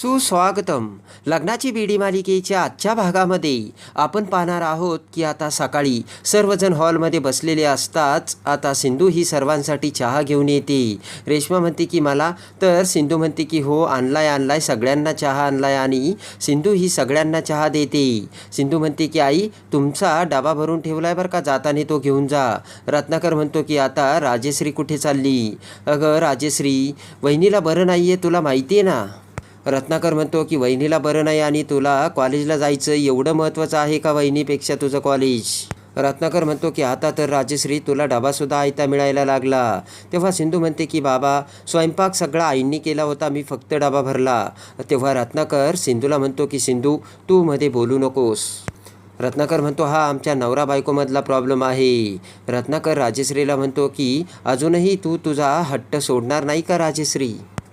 सुस्वागतम. लग्नाची बीडी मालिकेच्या आजच्या भागामध्ये आपण पाहणार आहोत की आता सकाळी सर्वजण हॉलमध्ये बसलेले असताच आता सिंधू ही सर्वांसाठी चहा घेऊन येते. रेश्मा म्हणते की मला तर सिंधू म्हणते की हो आणलाय आणलाय सगळ्यांना चहा आणलाय आणि सिंधू ही सगळ्यांना चहा देते. सिंधू म्हणते की आई तुमचा डबा भरून ठेवलाय बरं का? जाताना तो घेऊन जा. रत्नाकर म्हणतो की आता राजेश्री कुठे चालली? अगं राजेश्री वहिनीला बरं नाही आहे तुला माहिती आहे ना. रत्नाकर म्हणतो की वहिनीला बरं नाही आणि तुला कॉलेजला जायचं एवढं महत्त्वाचं आहे का वहिनीपेक्षा तुझं कॉलेज? रत्नाकर म्हणतो की आता तर राजश्री तुला डबासुद्धा आयता मिळायला लागला. तेव्हा सिंधू म्हणते की बाबा स्वयंपाक सगळा आईंनी केला होता मी फक्त डबा भरला. तेव्हा रत्नाकर सिंधूला म्हणतो की सिंधू तू मध्ये बोलू नकोस. रत्नाकर म्हणतो हा आमच्या नवरा बायकोमधला प्रॉब्लेम आहे. रत्नाकर राजश्रीला म्हणतो की अजूनही तू तुझा हट्ट सोडणार नाही का राजश्री?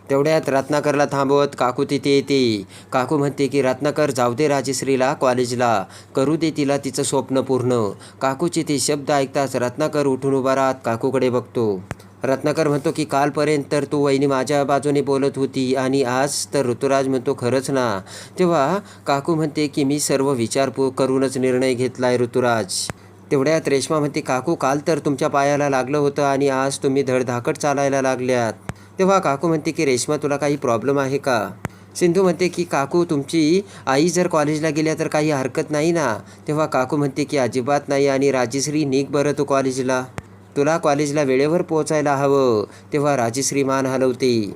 तेवढ्यात रत्नाकरला थांबवत काकू तिथे येते. काकू म्हणते की रत्नाकर जाऊ दे राजश्रीला कॉलेजला. करू दे तिला तिचं स्वप्न पूर्ण. काकूचे ते शब्द ऐकताच रत्नाकर उठून उभा राहत काकूकडे बघतो. रत्नाकर म्हणतो की कालपर्यंत तर तू वहिनी माझ्या बाजूने बोलत होती आणि आज तर ऋतुराज म्हणतो खरंच ना. तेव्हा काकू म्हणते की मी सर्व विचारपू करूनच निर्णय घेतलाय ऋतुराज. तेवढ्यात रेश्मा म्हणते काकू काल तर तुमच्या पायाला लागलं होतं आणि आज तुम्ही धडधाकट चालायला लागल्यात. तेव्हा काकू म्हणते की रेश्मा तुला काही प्रॉब्लेम आहे का? सिंधू म्हणते की काकू तुमची आई जर कॉलेजला गेल्या तर काही हरकत नाही ना? तेव्हा काकू म्हणते की अजिबात नाही आणि राजश्री निघ बरं तू कॉलेजला तुला कॉलेजला वेळेवर पोहोचायला हवं. तेव्हा राजश्री मान हलवते.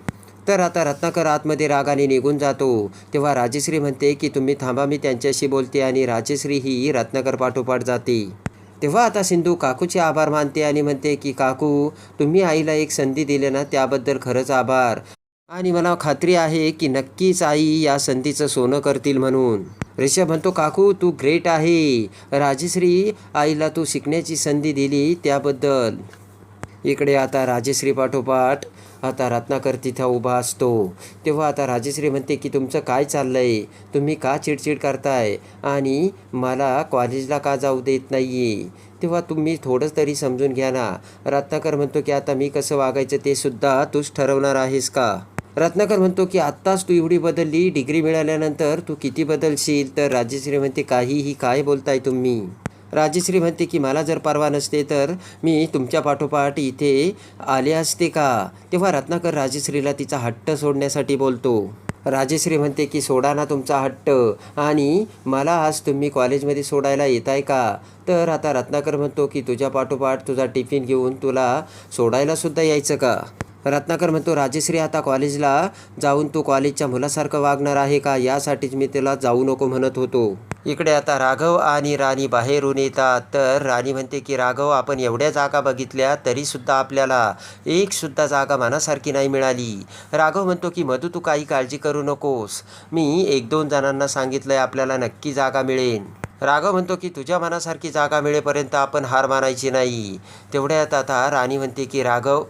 तर आता रत्नाकर आतमध्ये रागाने निघून जातो. तेव्हा राजश्री म्हणते की तुम्ही थांबा मी त्यांच्याशी बोलते. आणि राजश्री ही रत्नाकर पाठोपाठ जाते. तेव्हा आता सिंधू काकूचे आभार मानते आणि म्हणते की काकू तुम्ही आईला एक संधी दिली ना त्याबद्दल खरंच आभार. आणि मला खात्री आहे की नक्कीच आई या संधीचं सोनं करतील म्हणून. ऋषभ म्हणतो काकू तू ग्रेट आहे. राजश्री आईला तू शिकण्याची संधी दिली त्याबद्दल. इकडे आता राजश्री पाठोपाठ आता रत्नाकर तिथं उभा असतो. तेव्हा आता राजेश्री म्हणते की तुमचं काय चाललंय? तुम्ही का चिडचिड करताय? आणि मला कॉलेजला का जाऊ देत नाही तेव्हा तुम्ही थोडंच तरी समजून घ्या ना. रत्नाकर म्हणतो की आता मी कसं वागायचं ते सुद्धा तूच ठरवणार आहेस का? रत्नाकर म्हणतो की आत्ताच तू एवढी बदलली डिग्री मिळाल्यानंतर तू किती बदलशील? तर राजश्री म्हणते काहीही काय बोलताय तुम्ही? राजश्री म्हणते की मला जर परवा नसते तर मी तुमच्या पाठोपाठ इथे आले असते का? तेव्हा रत्नाकर राजश्रीला तिचा हट्ट सोडण्यासाठी बोलतो. राजश्री म्हणते की सोडा ना तुमचा हट्ट. आणि मला आज तुम्ही कॉलेजमध्ये सोडायला येत आहे का? तर आता रत्नाकर म्हणतो की तुझ्या पाठोपाठ तुझा टिफिन घेऊन तुला सोडायलासुद्धा यायचं का? रत्नाकर म्हणतो राजश्री आता कॉलेजला जाऊन तू कॉलेजच्या मुलासारखं वागणार आहे का? यासाठीच मी तिला जाऊ नको म्हणत होतो. इकडे आता राघव आणि राणी बाहेरून येतात. तर राणी म्हणते की राघव आपण एवढ्या जागा बघितल्या तरीसुद्धा आपल्याला एकसुद्धा जागा मनासारखी नाही मिळाली. राघव म्हणतो की मधू तू काही काळजी करू नकोस. मी एक दोन जणांना सांगितलंय आपल्याला नक्की जागा मिळेल. राघव म्हणतो की तुझ्या मनासारखी जागा मिळेपर्यंत आपण हार मानायची नाही. तेवढ्यात आता राणी म्हणते की राघव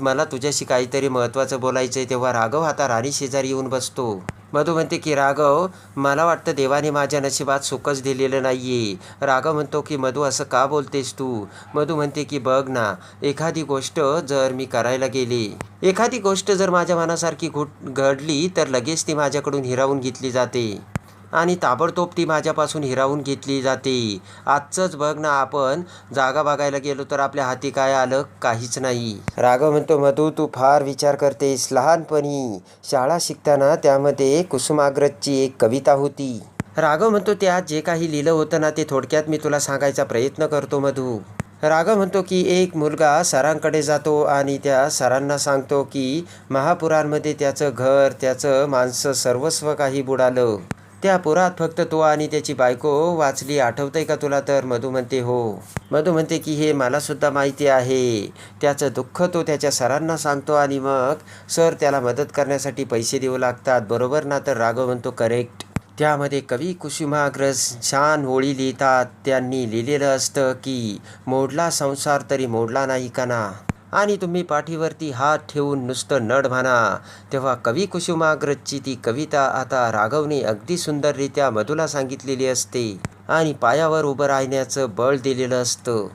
मला तुझ्याशी काहीतरी महत्त्वाचं बोलायचं आहे तेव्हा राघव आता राणी शेजारी येऊन बसतो. मधू म्हणते की राघव मला वाटतं देवाने माझ्या नशिबात सुखच दिलेलं नाही आहे राघव म्हणतो की मधू असं का बोलतेस तू? मधू म्हणते की बघ ना एखादी गोष्ट जर मी करायला गेली एखादी गोष्ट जर माझ्या मनासारखी घुट घडली तर लगेच ती माझ्याकडून हिरावून घेतली जाते. आणि ताबडतोब ती माझ्यापासून हिरावून घेतली जाते. आजचंच बघ ना आपण. जागा बघायला गेलो तर आपल्या हाती काय आलं? काहीच नाही. राघव म्हणतो मधू तू फार विचार करतेस. लहानपणी शाळा शिकताना त्यामध्ये कुसुमाग्रजची एक कविता होती. राघव म्हणतो त्यात जे काही लिहिलं होतं ना ते थोडक्यात मी तुला सांगायचा प्रयत्न करतो मधू. राघव म्हणतो की एक मुलगा सरांकडे जातो आणि त्या सरांना सांगतो की महापुरांमध्ये त्याचं घर त्याचं माणसं सर्वस्व काही बुडालं. त्या पुरात फक्त तो आणि त्याची बायको वाचली. आठवतंय का तुला? तर मधू म्हणते हो. मधू म्हणते की हे मलासुद्धा माहिती आहे. त्याचं दुःख तो त्याच्या सरांना सांगतो आणि मग सर त्याला मदत करण्यासाठी पैसे देऊ लागतात. बरोबर ना? तर राघव म्हणतो करेक्ट. त्यामध्ये कवी कुसुमाग्रज छान ओळी लिहितात. त्यांनी लिहिलेलं असतं की मोडला संसार तरी मोडला नाही का ना? आणि तुम्ही पाठीवरती हात ठेवून नुसतं नड म्हणा. तेव्हा कवी कुसुमाग्रजची ती कविता आता राघवने अगदी सुंदररित्या मधूला सांगितलेली असते आणि पायावर उभं राहण्याचं बळ दिलेलं असतं.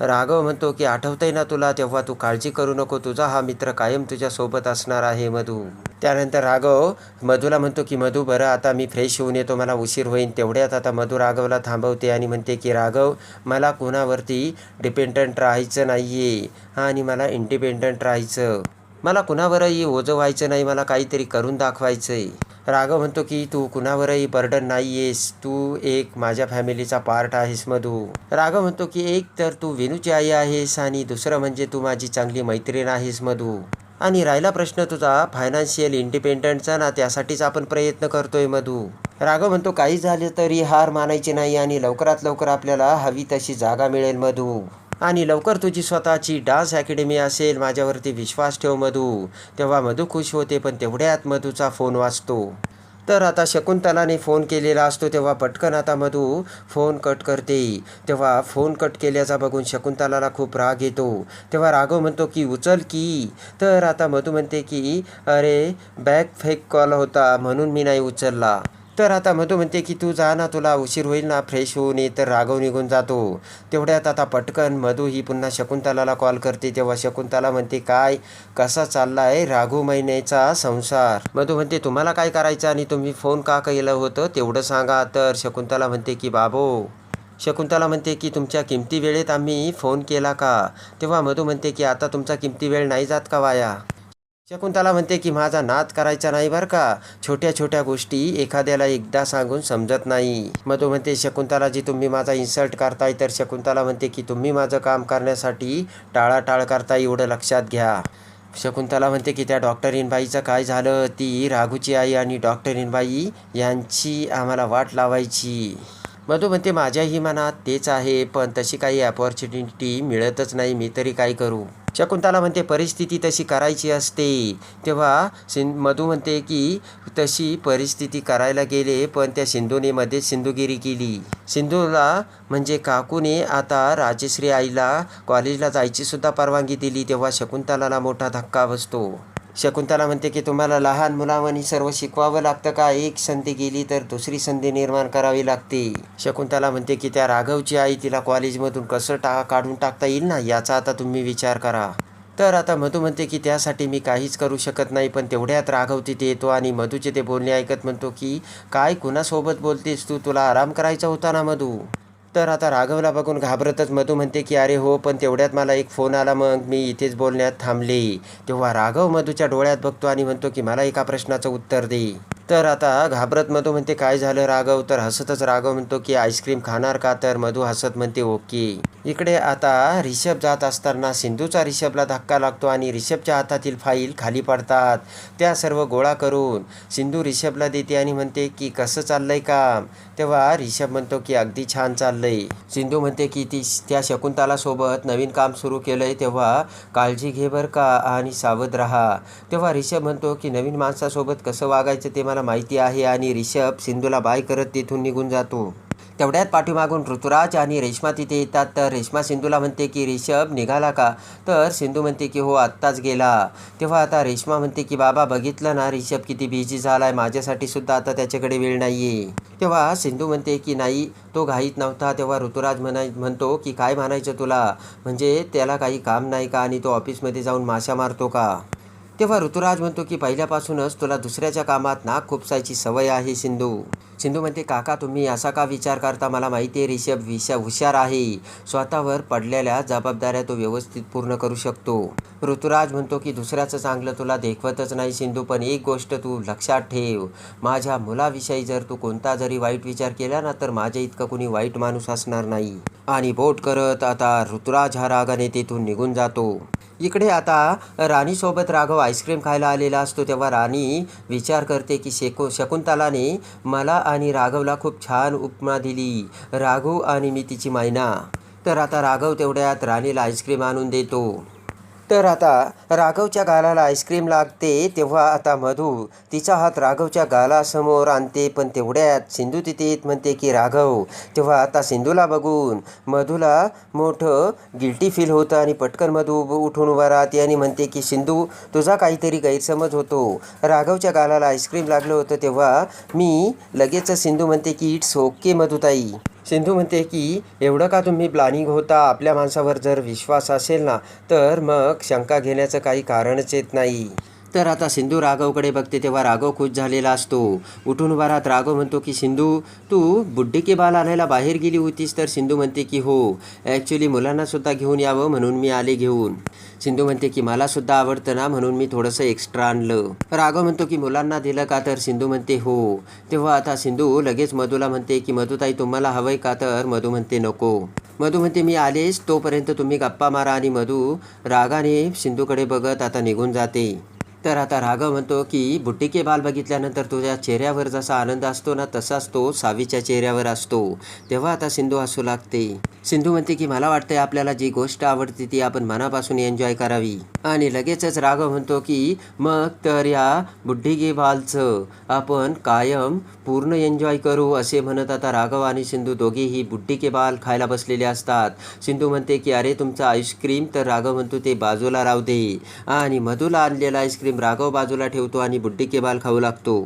राघव म्हणतो की आठवतंय ना तुला तेव्हा तू काळजी करू नको. तुझा हा मित्र कायम तुझ्यासोबत असणार आहे मधू. त्यानंतर राघव मधूला म्हणतो की मधू बरं आता मी फ्रेश होऊन येतो मला उशीर होईन. तेवढ्यात आता मधू राघवला थांबवते आणि म्हणते की राघव मला कुणावरती डिपेंडंट राहायचं नाही आहे आणि मला इंडिपेंडंट राहायचं. मला कुणावरही ओझं व्हायचं नाही मला काहीतरी करून दाखवायचं आहे राघव म्हणतो की तू कुणावरही बर्डन नाही आहेस तू एक माझ्या फॅमिलीचा पार्ट आहेस मधू. राघव म्हणतो की एक तर तू विनूची आई आहेस आणि दुसरं म्हणजे तू माझी चांगली मैत्रीण आहेस मधू. आणि राहिला प्रश्न तुझा फायनान्शियल इंडिपेंडंटचा ना त्यासाठीच आपण प्रयत्न करतोय मधू. राघव म्हणतो काही झाले तरी हार मानायची नाही आणि लवकरात लवकर आपल्याला हवी तशी जागा मिळेल मधू. आणि लवकर तुझी स्वतःची डान्स अकॅडमी असेल माझ्यावरती विश्वास ठेव मधू. तेव्हा मधू खुश होते पण तेवढ्यात मधूचा फोन वाचतो. तर आता शकुंतलाने फोन केलेला असतो तेव्हा पटकन आता मधू फोन कट करते. तेव्हा फोन कट केल्याचा बघून शकुंतलाला खूप राग येतो. तेव्हा राघव म्हणतो की उचल की. तर आता मधू म्हणते की अरे बॅक फेक कॉल होता म्हणून मी नाही उचलला. तर आता मधू म्हणते की तू जा ना तुला उशीर होईल ना फ्रेश होऊन ये तर राघव निघून जातो. तेवढ्यात आता पटकन मधू ही पुन्हा शकुंतलाला कॉल करते. तेव्हा शकुंतला म्हणते काय? कसा चालला आहे राघू महिन्याचा संसार? मधू म्हणते तुम्हाला काय करायचं आणि तुम्ही फोन का केलं होतं? तेवढं सांगा. तर शकुंतला म्हणते की बाबो शकुंतला म्हणते की तुमच्या किमती वेळेत आम्ही फोन केला का? तेव्हा मधू म्हणते की आता तुमचा किमती वेळ नाही जात का वाया? शकुंतला म्हणते की माझा नाद करायचा नाही बरं का? छोट्या छोट्या गोष्टी एखाद्याला एकदा सांगून समजत नाही. मधू म्हणते शकुंतलाजी तुम्ही माझा इन्सल्ट करताय. तर शकुंतला म्हणते की तुम्ही माझं काम करण्यासाठी टाळाटाळ करताय एवढं लक्षात घ्या. शकुंतला म्हणते की त्या डॉक्टरीनबाईचं काय झालं? ती राघूची आई आणि डॉक्टरीनबाई यांची आम्हाला वाट लावायची. मधू म्हणते माझ्याही मनात तेच आहे पण तशी काही अपॉर्च्युनिटी मिळतच नाही. मी तरी काय करू? शकुंतला म्हणते परिस्थिती तशी करायची असते. तेव्हा सिं मधू म्हणते की तशी परिस्थिती करायला गेले पण त्या सिंधूने मध्येच सिंधुगिरी केली. सिंधूला म्हणजे काकूने आता राजश्री आईला कॉलेजला जायची सुद्धा परवानगी दिली तेव्हा शकुंतलाला मोठा धक्का बसतो. शकुंतला म्हणते की तुम्हाला लहान मुलांनी सर्व शिकवावं लागतं का? एक संधी गेली तर दुसरी संधी निर्माण करावी लागते. शकुंतला म्हणते की त्या राघवची आई तिला कॉलेजमधून कसं टा काढून टाकता येईल ना? याचा आता तुम्ही विचार करा. तर आता मधू म्हणते की त्यासाठी मी काहीच करू शकत नाही पण तेवढ्यात राघव तिथे येतो आणि मधूचे ते बोलणे ऐकत म्हणतो की काय कुणासोबत बोलतेस तू? तुला आराम करायचा होता ना मधू? तर आता राघवला बघून घाबरतच मधू म्हणते की अरे हो पण तेवढ्यात मला एक फोन आला मग मी इथेच बोलण्यात थांबले. तेव्हा राघव मधूच्या डोळ्यात बघतो आणि म्हणतो की मला एका प्रश्नाचं उत्तर दे. तर आता घाबरत मधू म्हणते काय झालं राघव? तर हसतच राघव म्हणतो की आईस्क्रीम खाणार का? तर मधू हसत म्हणते ओके. इकडे आता रिषभ जात असताना सिंधूचा रिषभला धक्का लागतो आणि रिषभच्या हातातील फाईल खाली पडतात. त्या सर्व गोळा करून सिंधू रिषभला देते आणि म्हणते की कसं चाललंय काम? तेव्हा रिषभ म्हणतो की अगदी छान चाललंय. सिंधू म्हणते की ती त्या शकुंतला सोबत नवीन काम सुरू केलंय तेव्हा काळजी घे बर का आणि सावध राहा. तेव्हा रिषभ म्हणतो की नवीन माणसासोबत कसं वागायचं ते मला माहिती आहे आणि रिषभ सिंधूला बाय करत तिथून निघून जातो. तेवढ्यात पाठीमागून ऋतुराज आणि रेश्मा तिथे येतात. तर रेश्मा सिंधूला म्हणते की रिषभ निघाला का? तर सिंधू म्हणते की हो आत्ताच गेला. तेव्हा आता रेश्मा म्हणते की बाबा बघितलं ना रिषभ किती बिझी आहे माझ्यासाठी सुद्धा आता त्याच्याकडे वेळ नाही आहे तेव्हा सिंधू म्हणते की नाही तो घाईत नव्हता. तेव्हा ऋतुराज म्हणाय म्हणतो की काय म्हणायचं तुला? म्हणजे त्याला काही काम नाही का आणि तो ऑफिसमध्ये जाऊन माशा मारतो का? तेव्हा ऋतुराज म्हणतो की पहिल्यापासूनच तुला दुसऱ्याच्या कामात नाक खुपसायची सवय आहे सिंधू. सिंधू म्हणते काका तुम्ही असा का विचार करता? मला माहिती आहे रिषभ विषा हुशार आहे. स्वतःवर पडलेल्या जबाबदाऱ्या तो व्यवस्थित पूर्ण करू शकतो. ऋतुराज म्हणतो की दुसऱ्याचं चांगलं तुला देखवतच नाही सिंधू पण एक गोष्ट तू लक्षात ठेव. माझ्या मुलाविषयी जर तू कोणता जरी वाईट विचार केला ना तर माझ्या इतकं कुणी वाईट माणूस असणार नाही. आणि बोट करत आता ऋतुराज हा रागाने तेथून निघून जातो. इकडे आता राणीसोबत राघव आईस्क्रीम खायला आलेला असतो तेव्हा राणी विचार करते की शेको शकुंतलाने मला आणि राघवला खूप छान उपमा दिली. राघव आणि मी तिची मैना. तर आता राघव तेवढ्यात राणीला आईस्क्रीम आणून देतो. तर आता राघवच्या गालाला आईस्क्रीम लागते तेव्हा आता मधू तिचा हात राघवच्या गालासमोर आणते पण तेवढ्यात सिंधू तिथे येत म्हणते की राघव तेव्हा आता सिंधूला बघून मधूला मोठं गिल्टी फील होतं आणि पटकन मधू उठून उभा राहते आणि म्हणते की सिंधू तुझा काहीतरी गैरसमज होतो. राघवच्या गालाला आईस्क्रीम लागलं होतं तेव्हा मी लगेच सिंधू म्हणते की इट्स ओके मधुताई. सिंधू म्हणते की एवढं का तुम्ही प्लॅनिंग होता? आपल्या माणसावर जर विश्वास असेल ना तर मग शंका घेण्याचं काही कारणच येत नाही. तर आता सिंधू राघवकडे बघते तेव्हा राघव खुश झालेला असतो. उठून उभा राहत राघव म्हणतो की सिंधू तू बुड्ढी के बाल आणायला बाहेर गेली होतीस तर सिंधू म्हणते की हो ॲक्च्युली मुलांनासुद्धा घेऊन यावं म्हणून मी आले घेऊन. सिंधू म्हणते की मलासुद्धा आवडतं ना म्हणून मी थोडंसं एक्स्ट्रा आणलं. राघव म्हणतो की मुलांना दिलं का तर? सिंधू म्हणते हो. तेव्हा आता सिंधू लगेच मधूला म्हणते की मधुताई तुम्हाला हवंय का तर? मधू म्हणते नको. मधू म्हणते मी आलेच तोपर्यंत तुम्ही गप्पा मारा आणि मधू रागाने सिंधूकडे बघत आता निघून जाते. तर आता राघव म्हणतो की बुट्टी बाल बघितल्यानंतर तुझ्या चेहऱ्यावर जसा आनंद असतो ना तसाच तो सावीच्या चेहऱ्यावर असतो. तेव्हा आता सिंधू हसू लागते. सिंधू म्हणते की मला वाटतंय आपल्याला जी गोष्ट आवडते ती आपण मनापासून एन्जॉय करावी. आणि लगेचच राघव म्हणतो की मग तर या बुड्ढी के बालचं आपण कायम पूर्ण एन्जॉय करू असे म्हणत आता राघव आणि सिंधू दोघेही बुड्डी के बाल खायला बसलेले असतात. सिंधू म्हणते की अरे तुमचं आईस्क्रीम तर राघव म्हणतो ते बाजूला राहू दे. आणि मधूला आणलेला आईस्क्रीम राघव बाजूला ठेवतो आणि बुड्डीके बाल खाऊ लागतो.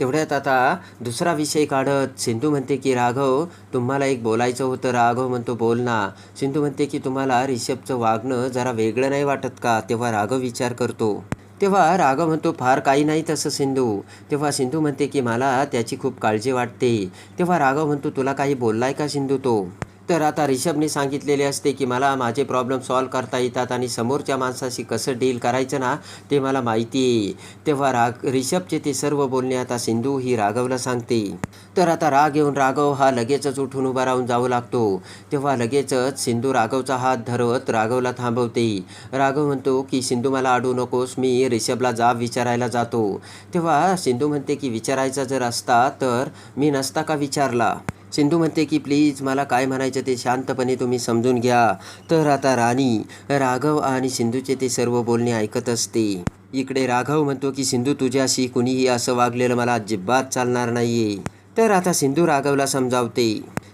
तेवढ्यात आता दुसरा विषय काढत सिंधू म्हणते की राघव तुम्हाला एक बोलायचं होतं. राघव म्हणतो बोल ना. सिंधू म्हणते की तुम्हाला रिषभचं वागणं जरा वेगळं नाही वाटत का? तेव्हा राघव विचार करतो. तेव्हा राघव म्हणतो फार काही नाही तसं सिंधू. तेव्हा सिंधू म्हणते की मला त्याची खूप काळजी वाटते. तेव्हा राघव म्हणतो तुला काही बोललाय का सिंधू तो? तर आता रिषभने सांगितलेले असते की मला माझे प्रॉब्लेम सॉल्व करता येतात आणि समोरच्या माणसाशी कसं डील करायचं ना ते मला माहिती आहे. तेव्हा राग रिषभचे ते सर्व बोलणे आता सिंधू ही राघवला सांगते. तर आता राग येऊन राघव हा लगेचच उठून उभा राहून जाऊ लागतो. तेव्हा लगेचच सिंधू राघवचा हात धरत राघवला थांबवते. राघव म्हणतो की सिंधू मला अडू नकोस मी रिषभला जाब विचारायला जातो. तेव्हा सिंधू म्हणते की विचारायचा जर असता तर मी नसता का विचारला? सिंधू म्हणते की प्लीज मला काय म्हणायचं ते शांतपणे तुम्ही समजून घ्या. तर आता राणी राघव आणि सिंधूचे ते सर्व बोलणे ऐकत असते. इकडे राघव म्हणतो की सिंधू तुझ्याशी कुणीही असं वागलेलं मला अजिबात चालणार नाही तर आता सिंधू राघवला समजावते.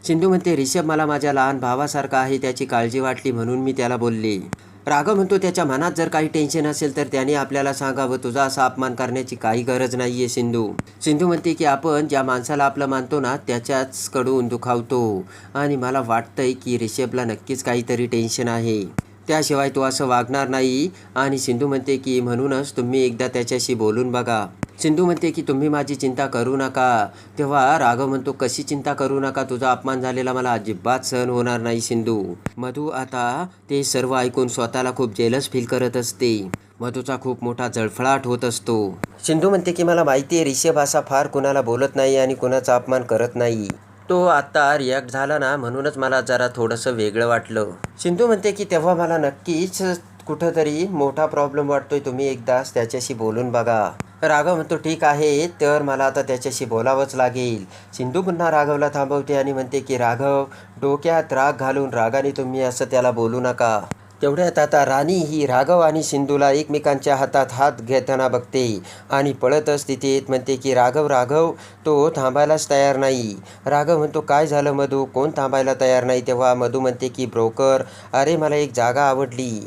सिंधू म्हणते रिषभ मला माझ्या लहान भावासारखा आहे त्याची काळजी वाटली म्हणून मी त्याला बोलले. राघव म्हणतो त्याच्या मनात जर काही टेन्शन असेल तर त्याने आपल्याला सांगावं. तुझा असा अपमान करण्याची काही गरज नाही आहे सिंधू. सिंधू म्हणते की आपण ज्या माणसाला आपलं मानतो ना त्याच्याचकडून दुखावतो. आणि मला वाटतंय की रिषभला नक्कीच काहीतरी टेन्शन आहे. त्याशिवाय तो असं वागणार नाही. आणि सिंधू म्हणते की म्हणूनच तुम्ही एकदा त्याच्याशी बोलून बघा. सिंधू म्हणते की तुम्ही माझी चिंता करू नका. तेव्हा राघव म्हणतो कशी चिंता करू नका? तुझा अपमान झालेला मला अजिबात सहन होणार नाही सिंधू. मधू आता ते सर्व ऐकून स्वतःला खूप जेलस फील करत असते. मधूचा खूप मोठा जळफळाट होत असतो. सिंधू म्हणते की मला माहिती आहे ऋषभ असा फार कुणाला बोलत नाही आणि कुणाचा अपमान करत नाही. तो आता रिॲक्ट झाला ना म्हणूनच मला जरा थोडंसं वेगळं वाटलं. सिंधू म्हणते की तेव्हा मला नक्कीच कुठंतरी मोठा प्रॉब्लेम वाटतोय तुम्ही एकदाच त्याच्याशी बोलून बघा. राघव म्हणतो ठीक आहे तर मला आता त्याच्याशी बोलावंच लागेल. सिंधू पुन्हा राघवला थांबवते आणि म्हणते की राघव डोक्यात राग घालून रागाने तुम्ही असं त्याला बोलू नका. तेवढ्यात आता राणी ही राघव आणि सिंधूला एकमेकांच्या हातात हात घेताना बघते. आणि पळतच तिथे येत म्हणते की राघव राघव तो थांबायलाच तयार नाही. राघव म्हणतो काय झालं मधू? कोण थांबायला तयार नाही? तेव्हा मधू म्हणते की ब्रोकर अरे मला एक जागा आवडली.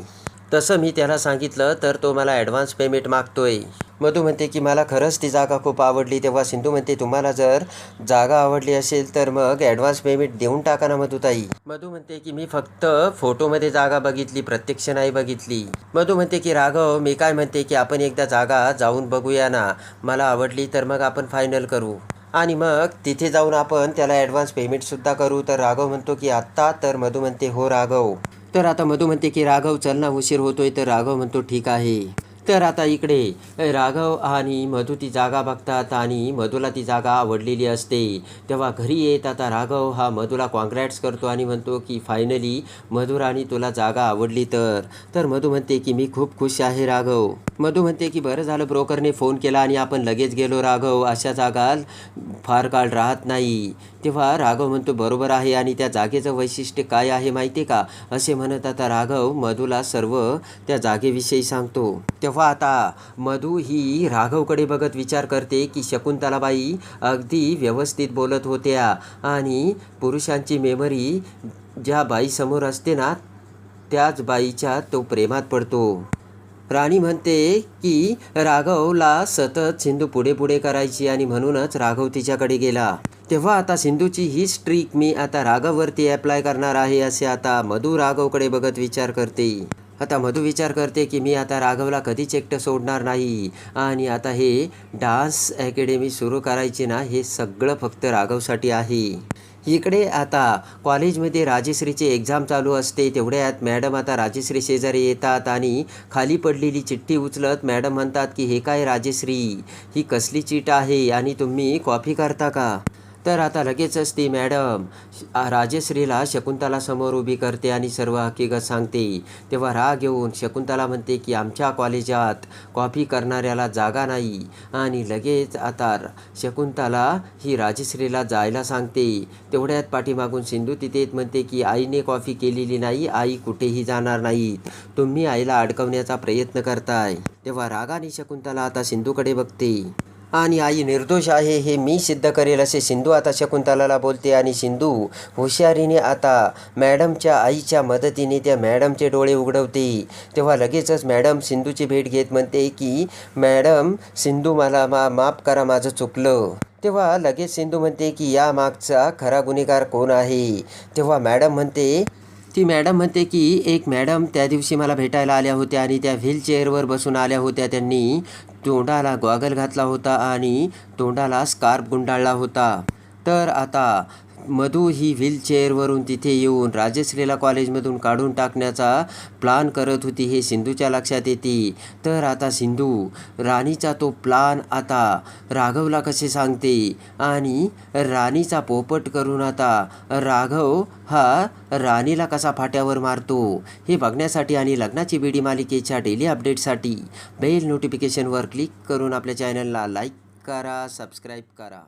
तसं मी त्याला सांगितलं तर तो मला ॲडव्हान्स पेमेंट मागतोय. मधू म्हणते की मला खरंच ती जागा खूप आवडली. तेव्हा सिंधू म्हणते तुम्हाला जर जागा आवडली असेल तर मग ॲडव्हान्स पेमेंट देऊन टाका ना मधुताई. मधू म्हणते की मी फक्त फोटोमध्ये जागा बघितली प्रत्यक्ष नाही बघितली. मधू म्हणते की राघव मी काय म्हणते की आपण एकदा जागा जाऊन बघूया ना. मला आवडली तर मग आपण फायनल करू. आणि मग तिथे जाऊन आपण त्याला ॲडव्हान्स पेमेंटसुद्धा करू. तर राघव म्हणतो की आत्ता तर. मधू म्हणते हो राघव. तर आता मधू म्हणते की राघव चल ना उशीर होतोय. तर राघव म्हणतो ठीक आहे. तर आता इकडे राघव आणि मधू ती जागा बघतात आणि मधूला ती जागा आवडलेली असते. तेव्हा घरी येत आता राघव हा मधूला कॉन्ग्रॅट्स करतो आणि म्हणतो की फायनली मधुराणी तुला जागा आवडली तर. तर मधू म्हणते की मी खूप खुश आहे राघव. मधू म्हणते की बरं झालं ब्रोकरने फोन केला आणि आपण लगेच गेलो राघव. अशा जागा फार काळ राहत नाही. तेव्हा राघव म्हणतो बरोबर आहे आणि त्या जागेचं वैशिष्ट्य काय आहे माहिती आहे का? असे म्हणत आता राघव मधूला सर्व त्या जागेविषयी सांगतो. तेव्हा तेव्हा आता मधू ही राघवकडे बघत विचार करते की शकुंतलाबाई अगदी व्यवस्थित बोलत होत्या आणि पुरुषांची मेमरी ज्या बाईसमोर असते ना त्याच बाईच्या तो प्रेमात पडतो. राणी म्हणते की राघवला सतत सिंधू पुढे पुढे करायची आणि म्हणूनच राघव तिच्याकडे गेला. तेव्हा आता सिंधूची ही स्ट्रीक मी आता राघववरती अप्लाय करणार आहे असे आता मधू राघवकडे बघत विचार करते. आता मधू विचार करते की मी आता राघवला कधीच एकटं सोडणार नाही. आणि आता हे डान्स अकॅडमी सुरू करायची ना हे सगळं फक्त राघवसाठी आहे. इकडे आता कॉलेजमध्ये राजेश्रीची एक्झाम चालू असते तेवढ्यात मॅडम आता राजश्री शेजारी येतात आणि खाली पडलेली चिठ्ठी उचलत मॅडम म्हणतात की हे काय राजेश्री? ही कसली चीट आहे आणि तुम्ही कॉपी करता का? तर आता लगेचच ती मॅडम राजश्रीला शकुंतला समोर उभी करते आणि सर्व हकीकत सांगते. तेव्हा राग येऊन शकुंतला म्हणते की आमच्या कॉलेजात कॉपी करणाऱ्याला जागा नाही. आणि लगेच आता शकुंतला ही राजश्रीला जायला सांगते. तेवढ्यात पाठीमागून सिंधू तिथे येत म्हणते की आईने कॉफी केलेली नाही आई कुठेही जाणार नाहीत तुम्ही आईला अडकवण्याचा प्रयत्न करताय. तेव्हा रागाने शकुंतला आता सिंधूकडे बघते. आणि आई निर्दोष आहे हे मी सिद्ध करेल असे सिंधू आता शकुंतलाला बोलते. आणि सिंधू हुशारीने आता मॅडमच्या आईच्या मदतीने त्या मॅडमचे डोळे उघडवते. तेव्हा लगेचच मॅडम सिंधूची भेट घेत म्हणते की मॅडम सिंधू मला मा माफ करा माझं चुकलं. तेव्हा लगेच सिंधू म्हणते की या मागचा खरा गुन्हेगार कोण आहे? तेव्हा मॅडम म्हणते ती मॅडम म्हणते की एक मॅडम त्या दिवशी मला भेटायला आल्या होत्या आणि त्या व्हीलचेअरवर बसून आल्या होत्या त्यांनी. तोंडाला गॉगल घातला होता आणि तोंडाला स्कार्फ गुंडाळला होता. तर आता मधू ही व्हीलचेअरवरून तिथे येऊन राजश्रीला कॉलेजमधून काढून टाकण्याचा प्लान करत होती हे सिंधूच्या लक्षात येते. तर आता सिंधू राणीचा तो प्लान आता राघवला कसे सांगते? आणि राणीचा पोपट करून आता राघव हा राणीला कसा फाट्यावर मारतो? हे बघण्यासाठी आणि लग्नाची बीडी मालिकेच्या डेली अपडेटसाठी बेल नोटिफिकेशनवर क्लिक करून आपल्या चॅनलला लाईक करा सबस्क्राईब करा.